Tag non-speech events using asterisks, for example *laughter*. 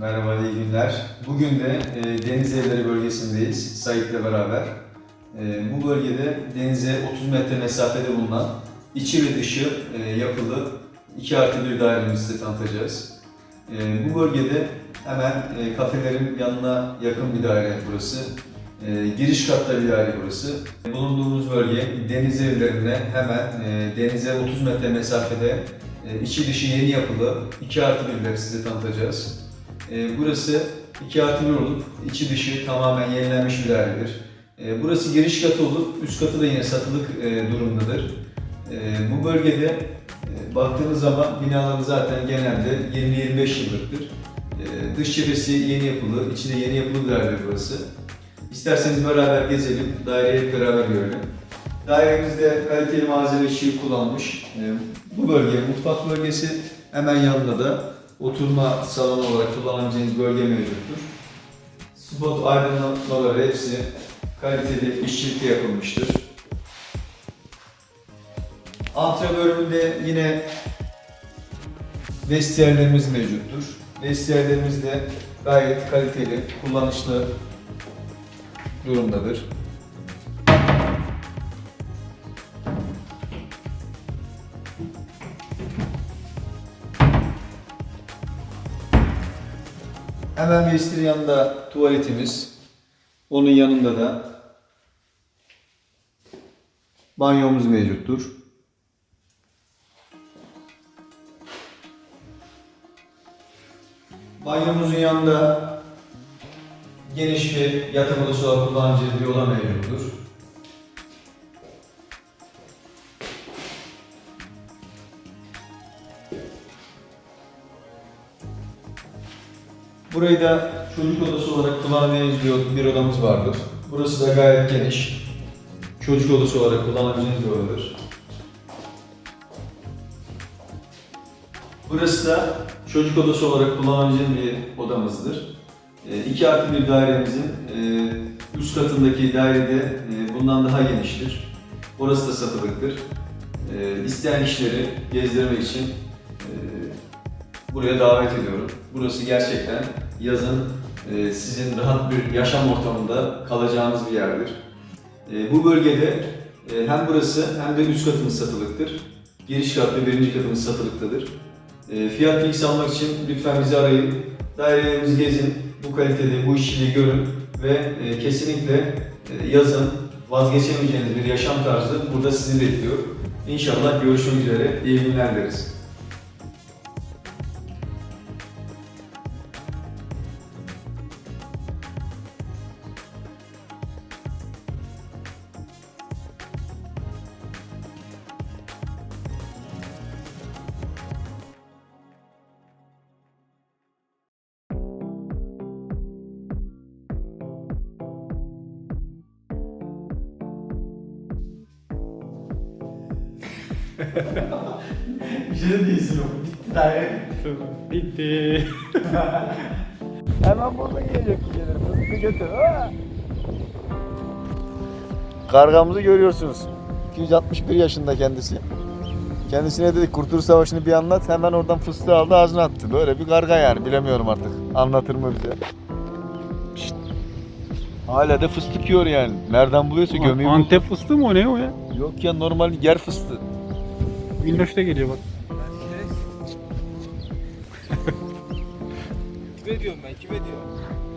Merhaba, iyi günler. Bugün de e, Deniz Evleri bölgesindeyiz Sait'le beraber. E, bu bölgede denize 30 metre mesafede bulunan içi ve dışı e, yapılı 2 artı bir dairemizi size tanıtacağız. E, bu bölgede hemen e, kafelerin yanına yakın bir daire burası. E, giriş katta bir daire burası. Bulunduğumuz bölge deniz evlerine hemen e, denize 30 metre mesafede e, içi dışı yeni yapılı 2 artı birleri size tanıtacağız. E, burası 2 artı 1 olup içi dışı tamamen yenilenmiş bir dairedir. E, burası giriş katı olup üst katı da yine satılık e, durumdadır. Bu bölgede e, baktığınız zaman binaların zaten genelde 20-25 yıllıktır. Dış cephesi yeni yapılı, içi de yeni yapılı bir daire burası. İsterseniz beraber gezelim, daireyi beraber görelim. Dairemizde kaliteli malzeme ışığı kullanmış. Bu bölge mutfak bölgesi, hemen yanında da oturma salonu olarak kullanabileceğiniz bölge mevcuttur. Spot aydınlatmaları hepsi kaliteli işçilikle yapılmıştır. Antre bölümünde yine vestiyerlerimiz mevcuttur. Vestiyerlerimiz de gayet kaliteli, kullanışlı durumdadır. Hemen vestinin yanında tuvaletimiz. Onun yanında da banyomuz mevcuttur. Banyomuzun yanında geniş bir yatak odası olarak kullanacağımız bir oda mevcuttur. Burayı da çocuk odası olarak kullanabileceğiniz bir, odamız vardır. Burası da gayet geniş. Çocuk odası olarak kullanabileceğiniz bir odadır. Burası da çocuk odası olarak kullanabileceğiniz bir odamızdır. 2 artı bir dairemizin e, üst katındaki dairede e, bundan daha geniştir. Orası da satılıktır. E, İsteyen kişileri gezdirmek için e, buraya davet ediyorum. Burası gerçekten yazın e, sizin rahat bir yaşam ortamında kalacağınız bir yerdir. E, bu bölgede e, hem burası hem de üst katımız satılıktır. Giriş kat ve birinci katımız satılıktadır. Fiyat bilgisi almak için lütfen bizi arayın. Dairelerimizi gezin, bu kalitede, bu işçiliği görün ve kesinlikle yazın vazgeçemeyeceğiniz bir yaşam tarzı burada sizi bekliyor. İnşallah görüşmek üzere, iyi günler dileriz. Bir şey de değilsin o. Bitti daire. *laughs* Bitti. Hemen burada gelecek gelir. Fıstığı götür. Kargamızı görüyorsunuz. 261 yaşında kendisi. Kendisine dedik Kurtuluş Savaşı'nı bir anlat. Hemen oradan fıstığı aldı ağzına attı. Böyle bir karga yani. Bilemiyorum artık. Anlatır mı bize? Şşt. Hala da fıstık yiyor yani. Nereden buluyorsa buldu. Antep fıstığı mı o ne o ya? Yok ya normal yer fıstığı. Minnoş'ta geliyor bak. Kime *laughs* diyorum ben? Kime diyorum?